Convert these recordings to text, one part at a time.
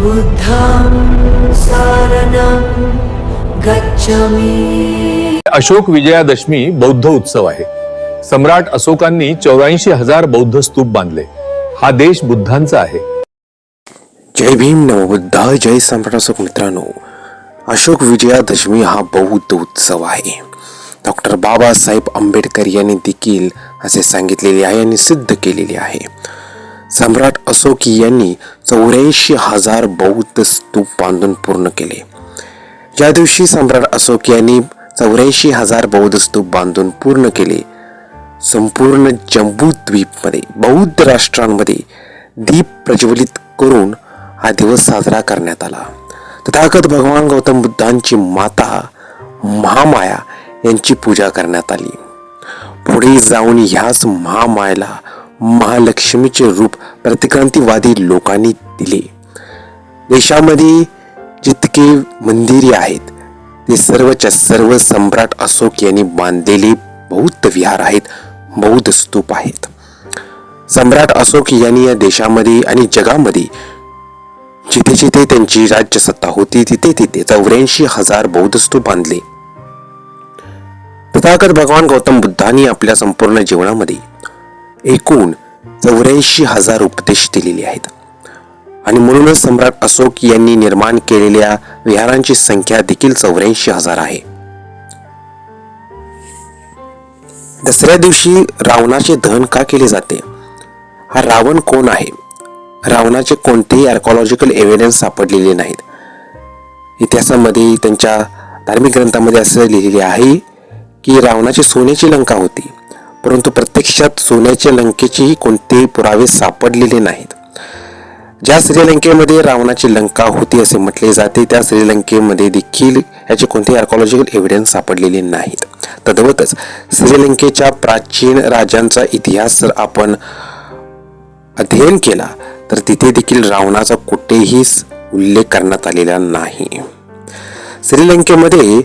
बुद्धं सारणं गच्छामि। अशोक विजयादशमी बौद्ध उत्सव आहे. सम्राट अशोकांनी चौऱ्याऐंशी हजार बौद्ध स्तूप बांधले. हा देश बुद्धांचा आहे. जय भीम नवबुद्धा जय सम्राट अशोक मित्रांनो. अशोक विजयादशमी हा बौद्ध उत्सव आहे. डॉक्टर बाबासाहेब आंबेडकर यांनी देखील असे सांगितलेले आहे आणि सिद्ध केलेले आहे. सम्राट असोकी यांनी चौऱ्याऐंशी हजार बौद्ध स्तूप बांधून पूर्ण केले. ज्या दिवशी सम्राट अशोक यांनी चौऱ्याऐंशी हजार बौद्ध स्तूप बांधून पूर्ण केले संपूर्ण जम्बूद्वीपमध्ये बौद्ध राष्ट्रांमध्ये दीप प्रज्वलित करून हा दिवस साजरा करण्यात आला. तथागत भगवान गौतम बुद्धांची माता महामाया यांची पूजा करण्यात आली. पुढे जाऊन ह्याच महामायेला महालक्ष्मीचे रूप प्रतिक्रांतीवादी लोकांनी दिले. देशामध्ये जितके मंदिरे आहेत ते सर्वच्या सर्व सम्राट अशोक यांनी बांधलेले बौद्ध विहार आहेत बौद्ध स्तूप आहेत. सम्राट अशोक यांनी या देशामध्ये आणि जगामध्ये जिथे जिथे त्यांची राज्यसत्ता होती तिथे तिथे चौऱ्याऐंशी हजार बौद्ध स्तूप बांधले. तथागत भगवान गौतम बुद्धांनी आपल्या संपूर्ण जीवनामध्ये एकूण चौऱ्याऐंशी हजार उपदेश दिलेले आहेत. आणि म्हणूनच सम्राट अशोक यांनी निर्माण केलेल्या विहारांची संख्या देखील चौऱ्याऐंशी हजार आहे. दसऱ्या दिवशी रावणाचे दहन का केले जाते? हा रावण कोण आहे? रावणाचे कोणतेही आर्कॉलॉजिकल एव्हिडन्स सापडलेले नाहीत. इतिहासामध्ये त्यांच्या धार्मिक ग्रंथामध्ये असं लिहिलेले आहे की रावणाची सोन्याची लंका होती. परंतु प्रत्यक्षात सोन्याच्या लंकेचेही कोणतेही पुरावे सापडलेले नाहीत. ज्या श्रीलंकेमध्ये रावणाची लंका होती असे म्हटले जाते त्या श्रीलंकेमध्ये देखील याचे कोणतेही आर्कॉलॉजिकल एव्हिडन्स सापडलेले नाहीत. तद्वतच श्रीलंकेच्या प्राचीन राजांचा इतिहास जर आपण अध्ययन केला तर तिथे देखील रावणाचा कुठेही उल्लेख करण्यात आलेला नाही. श्रीलंकेमध्ये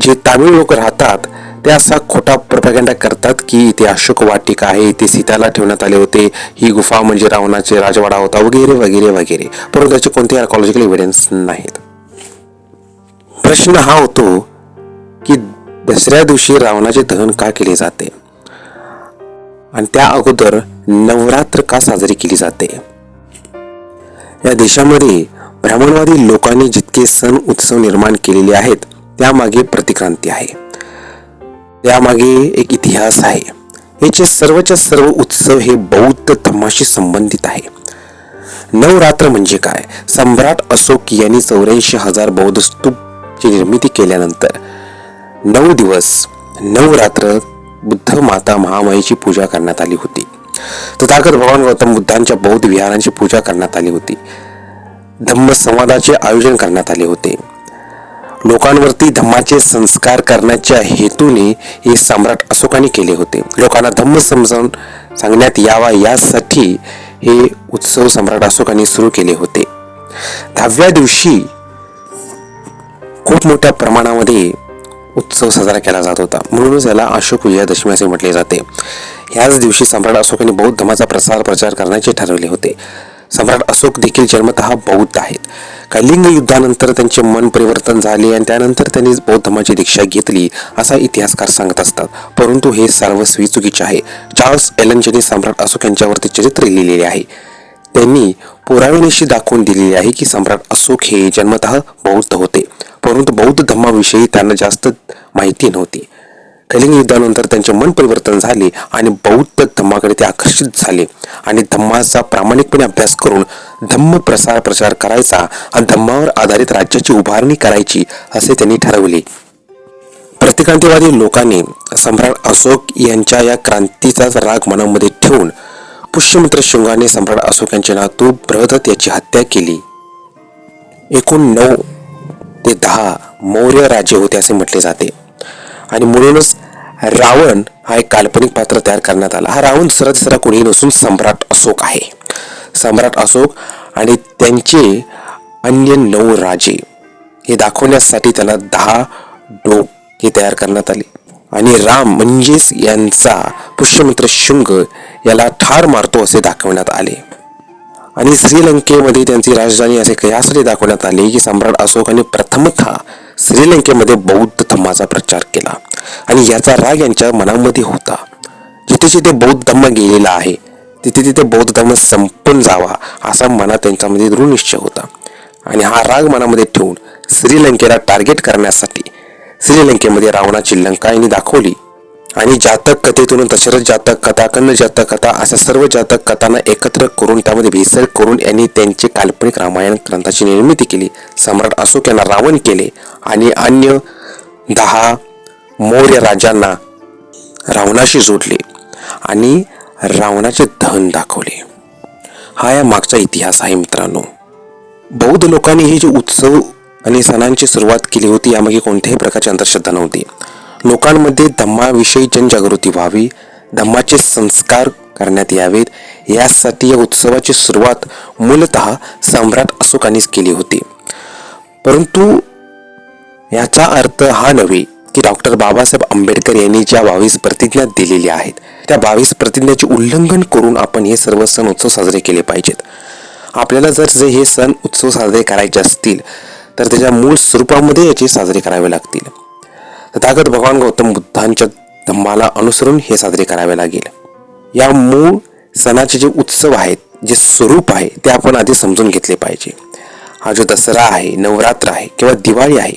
जे तामिळ लोक राहतात ते असा खोटा प्रपगंडा करतात की इथे अशोक वाटिका आहे इथे सीताला ठेवण्यात आले होते ही गुफा म्हणजे रावणाचे राजवाडा होता वगैरे वगैरे वगैरे. परंतु त्याचे कोणतेही आर्कॉलॉजिकल एव्हिडन्स नाहीत. प्रश्न हा होतो की दसऱ्या दिवशी रावणाचे दहन का केले जाते? आणि त्या अगोदर नवरात्र का साजरी केली जाते? या देशामध्ये ब्राह्मणवादी लोकांनी जितके सण उत्सव निर्माण केलेले आहेत त्यामागे प्रतिक्रांती आहे. त्यामागे एक इतिहास आहे. याचे सर्वच्या सर्व उत्सव हे बौद्ध धर्माशी संबंधित आहे. नवरात्र म्हणजे काय? सम्राट अशोक यांनी चौऱ्याऐंशी हजार बौद्ध स्तूपची निर्मिती केल्यानंतर नऊ दिवस नऊ रात्र बुद्ध माता महामाईची पूजा करण्यात आली होती. तथागत भगवान गौतम बुद्धांच्या बौद्ध विहारांची पूजा करण्यात आली होती. धम्म संवादाचे आयोजन करण्यात आले होते. लोकांवरती धम्माचे संस्कार करण्याच्या हेतूने हे सम्राट अशोकाने केले होते. लोकांना धम्म समजावून सांगण्यात यावा यासाठी हे उत्सव सम्राट अशोकाने सुरू केले होते. दहाव्या दिवशी खूप मोठ्या प्रमाणामध्ये उत्सव साजरा केला जात होता. म्हणूनच याला अशोक विजयादशमी असे म्हटले जाते. ह्याच दिवशी सम्राट अशोकाने बौद्ध धर्माचा प्रसार प्रचार करण्याचे ठरवले होते. सम्राट अशोक देखील जन्मतः बौद्ध आहेत. कलिंग युद्धानंतर त्यांचे मन परिवर्तन झाले आणि त्यानंतर त्यांनी बौद्ध धर्माची दीक्षा घेतली असा इतिहासकार सांगत असतात. परंतु हे सर्वस्वी चुकीचे आहे. चार्ल्स एलन सम्राट अशोक यांच्यावरती चरित्र लिहिलेले आहे. त्यांनी पुराव्यानिशी दाखवून दिलेले आहे की सम्राट अशोक हे जन्मतः बौद्ध होते. परंतु बौद्ध धर्माविषयी त्यांना जास्त माहिती नव्हती. कलिंग युद्धानंतर त्यांचे मन परिवर्तन झाले आणि बौद्ध धम्माकडे ते आकर्षित झाले. आणि धम्माचा प्रामाणिकपणे अभ्यास करून धम्म प्रसार प्रचार करायचा आणि धम्मावर आधारित राज्याची उभारणी करायची असे त्यांनी ठरवले. प्रतिक्रांतीवादी लोकांनी सम्राट अशोक यांच्या या क्रांतीचा राग मनामध्ये ठेवून पुष्यमित्र शुंगाने सम्राट अशोक यांचे नातू बृहदत्त याची हत्या केली. एकूण नऊ ते दहा मौर्य राजे होते असे म्हटले जाते. आणि म्हणूनच रावण हा एक काल्पनिक पात्र तयार करण्यात आला. हा रावण दुसरा तिसरा कोणी नसून सम्राट अशोक आहे. सम्राट अशोक आणि त्यांचे अन्य नऊ राजे हे दाखवण्यासाठी त्यांना दहा डोके तयार करण्यात आले. आणि राम म्हणजेच यांचा पुष्यमित्र शुंग याला ठार मारतो असे दाखवण्यात आले. आणि श्रीलंकेमध्ये त्यांची राजधानी असे यासाठी दाखवण्यात आले की सम्राट अशोकाने प्रथमतः श्रीलंकेमध्ये बौद्ध धम्माचा प्रचार केला आणि याचा राग यांच्या मनामध्ये होता. जिथे जिथे बौद्ध धम्म गेलेला आहे तिथे तिथे बौद्ध धर्म संपून जावा असा मनात त्यांच्यामध्ये दृढ निश्चय होता. आणि हा राग मनामध्ये ठेवून श्रीलंकेला टार्गेट करण्यासाठी श्रीलंकेमध्ये रावणाची लंका यांनी दाखवली. आणि जातक कथेतून दशरथ जातक कथा कन्न जातक कथा अशा सर्व जातक कथांना एकत्र करून त्यामध्ये भेसळ करून यांनी त्यांची काल्पनिक रामायण ग्रंथाची निर्मिती केली. सम्राट अशोक यांना रावण केले आणि अन्य दहा मौर्य राजांना रावणाशी जोडले आणि रावणाचे दहन दाखवले. हा या मागचा इतिहास आहे मित्रांनो. बौद्ध लोकांनी हे जे उत्सव आणि सणांची सुरुवात केली होती यामागे कोणत्याही प्रकारची अंधश्रद्धा नव्हती. लोकांमध्ये धम्माविषयी जनजागृती व्हावी धम्माचे संस्कार करण्यात यावेत. यासाठी या उत्सवाची सुरुवात मूलतः सम्राट अशोकानेच केली होती. परंतु याचा अर्थ हा नव्हे की डॉक्टर बाबासाहेब आंबेडकर यांनी ज्या बावीस प्रतिज्ञा दिलेल्या आहेत त्या बावीस प्रतिज्ञाचे उल्लंघन करून आपण हे सर्व सण उत्सव साजरे केले पाहिजेत. आपल्याला जर जे हे सण उत्सव साजरे करायचे असतील तर त्याच्या मूळ स्वरूपामध्ये याचे साजरे करावे लागतील. तथागत भगवान गौतम बुद्धांच्या धम्माला अनुसरून हे साजरे करावे लागेल. या मूळ सणाचे जे उत्सव आहेत जे स्वरूप आहे ते आपण आधी समजून घेतले पाहिजे. हा जो दसरा आहे नवरात्र आहे किंवा दिवाळी आहे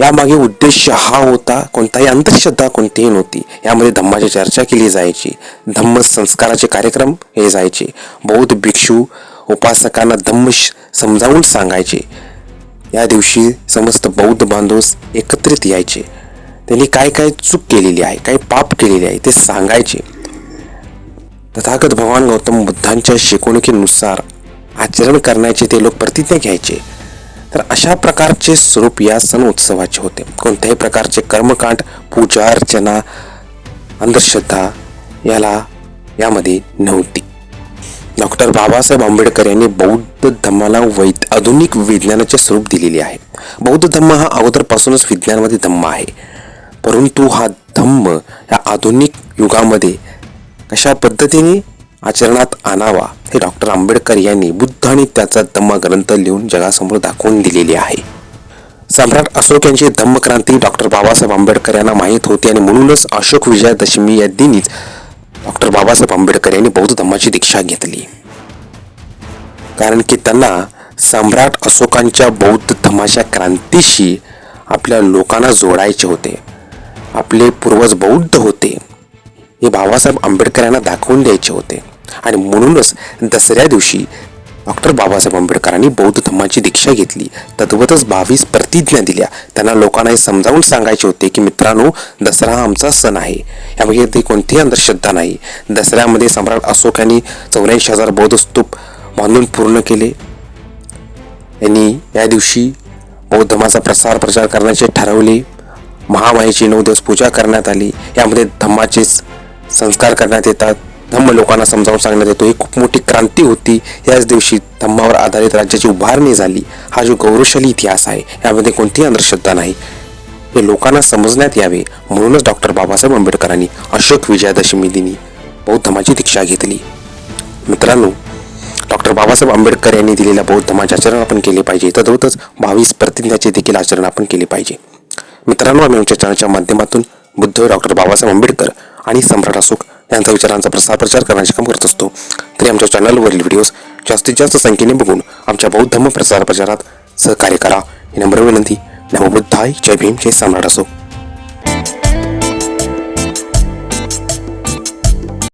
यामागे उद्देश हा होता कोणताही अंधश्रद्धा कोणतीही नव्हती. यामध्ये धम्माची चर्चा केली जायची. धम्म संस्काराचे कार्यक्रम हे जायचे. बौद्ध भिक्षू उपासकांना धम्म श- समजावून सांगायचे. या दिवशी समस्त बौद्ध बांधव एकत्रित यायचे. त्यांनी काय काय चूक केलेली आहे काय पाप केलेले आहे ते सांगायचे. तथागत भगवान गौतम बुद्धांच्या शिकवणुकीनुसार आचरण करण्याचे ते लोक प्रतिज्ञा घ्यायचे. तर अशा प्रकारचे स्वरूप या सण उत्सवाचे होते. कोणत्याही प्रकारचे कर्मकांड पूजा अर्चना अंधश्रद्धा याला यामध्ये नव्हती. डॉक्टर बाबासाहेब आंबेडकर यांनी बौद्ध धम्माला वैद आधुनिक विज्ञानाचे स्वरूप दिलेले आहे. बौद्ध धम्म हा अगोदरपासूनच विज्ञानवादी धम्म आहे. परंतु हा धम्म या आधुनिक युगामध्ये कशा पद्धतीने आचरणात आणावा हे डॉक्टर आंबेडकर यांनी बुद्ध आणि त्याचा धम्म ग्रंथ लिहून जगासमोर दाखवून दिलेले आहे. सम्राट अशोक यांची धम्मक्रांती डॉक्टर बाबासाहेब आंबेडकर यांना माहीत होती आणि म्हणूनच अशोक विजयादशमी या दिनीच डॉक्टर बाबासाहेब आंबेडकर यांनी बौद्ध धम्माची दीक्षा घेतली. कारण की त्यांना सम्राट अशोकांच्या बौद्ध धम्माच्या क्रांतीशी आपल्या लोकांना जोडायचे होते. आपले पूर्वज बौद्ध होते. हे बाबासाहेब आंबेडकर यांना दाखवून द्यायचे होते. आणि म्हणूनच दसऱ्या दिवशी डॉक्टर बाबासाहेब आंबेडकरांनी बौद्ध धम्माची दीक्षा घेतली. तद्वतच बावीस प्रतिज्ञा दिल्या. त्यांना लोकांना हे समजावून सांगायचे होते की मित्रांनो दसरा हा आमचा सण आहे. यामध्ये ते कोणतीही अंधश्रद्धा नाही. दसऱ्यामध्ये सम्राट अशोक यांनी चौऱ्याऐंशी हजार बौद्ध स्तूप बांधून पूर्ण केले. यांनी या दिवशी बौद्ध धर्माचा प्रसार प्रचार करण्याचे ठरवले. महामाईची नऊ दिवस पूजा करण्यात आली. यामध्ये धम्माचे संस्कार करण्यात येतात. धम्म लोकांना समजावून सांगण्यात येतो. ही खूप मोठी क्रांती होती. याच दिवशी धम्मावर आधारित राज्याची उभारणी झाली. हा जो गौरवशाली इतिहास आहे यामध्ये कोणतीही अंधश्रद्धा नाही. हे लोकांना समजण्यात यावे म्हणूनच डॉक्टर बाबासाहेब आंबेडकरांनी अशोक विजयादशमी दिनी बौद्ध धर्माची दीक्षा घेतली. मित्रांनो डॉक्टर बाबासाहेब आंबेडकर यांनी दिलेल्या बौद्ध धर्माचे आचरण आपण केले पाहिजे. तद्वतच बावीस प्रतिज्ञाचे देखील आचरण आपण केले पाहिजे. मित्रांनो आम्ही आमच्या चॅनलच्या माध्यमातून बुद्ध डॉक्टर बाबासाहेब आंबेडकर आणि सम्राट अशोक यांचा विचारांचा प्रसार प्रचार करण्याचे काम करत असतो. तरी आमच्या चॅनलवरील व्हिडिओज जास्तीत जास्त संख्येने बघून आमच्या बौद्ध धर्म प्रसार प्रचारात सहकार्य करा. ही नम्र विनंती. नमबुद्धाय जय भीम. जय सम्राट असो